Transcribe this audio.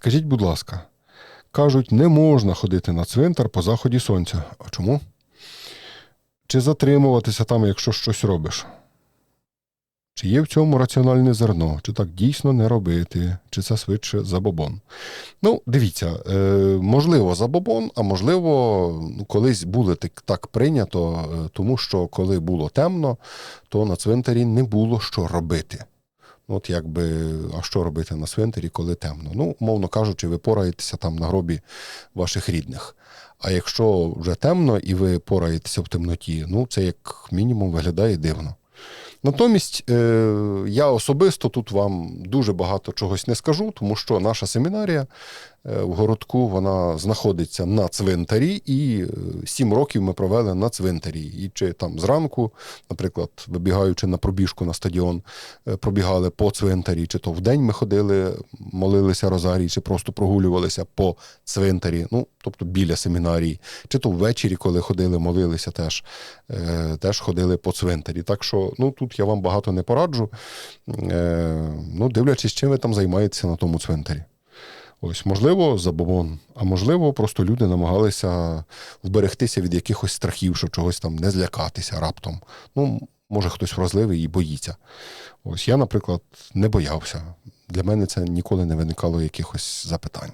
Скажіть, будь ласка, кажуть, не можна ходити на цвинтар по заході сонця. А чому? Чи затримуватися там, якщо щось робиш? Чи є в цьому раціональне зерно, чи так дійсно не робити, чи це швидше забобон? Ну, дивіться, е, можливо, забобон, а можливо, колись було так, так прийнято, е, тому що коли було темно, то на цвинтарі не було що робити. От якби, а що робити на свинтері, коли темно? Ну, мовно кажучи, ви пораєтеся там на гробі ваших рідних. А якщо вже темно і ви пораєтеся в темноті, ну це як мінімум виглядає дивно. Натомість е, я особисто тут вам дуже багато чогось не скажу, тому що наша семінарія е, в городку вона знаходиться на цвинтарі, і е, сім років ми провели на цвинтарі. І чи там зранку, наприклад, вибігаючи на пробіжку на стадіон, пробігали по цвинтарі, чи то вдень ми ходили, молилися розарій, чи просто прогулювалися по цвинтарі, ну тобто біля семінарії, чи то ввечері, коли ходили, молилися, теж, е, теж ходили по цвинтарі. Так що ну тут я вам багато не пораджу. Е, ну, дивлячись, чим ви там займаєтеся на тому цвинтарі. Ось, можливо, забобон, а можливо, просто люди намагалися вберегтися від якихось страхів, щоб чогось там не злякатися раптом. Ну, може, хтось вразливий і боїться. Ось я, наприклад, не боявся. Для мене це ніколи не виникало якихось запитань.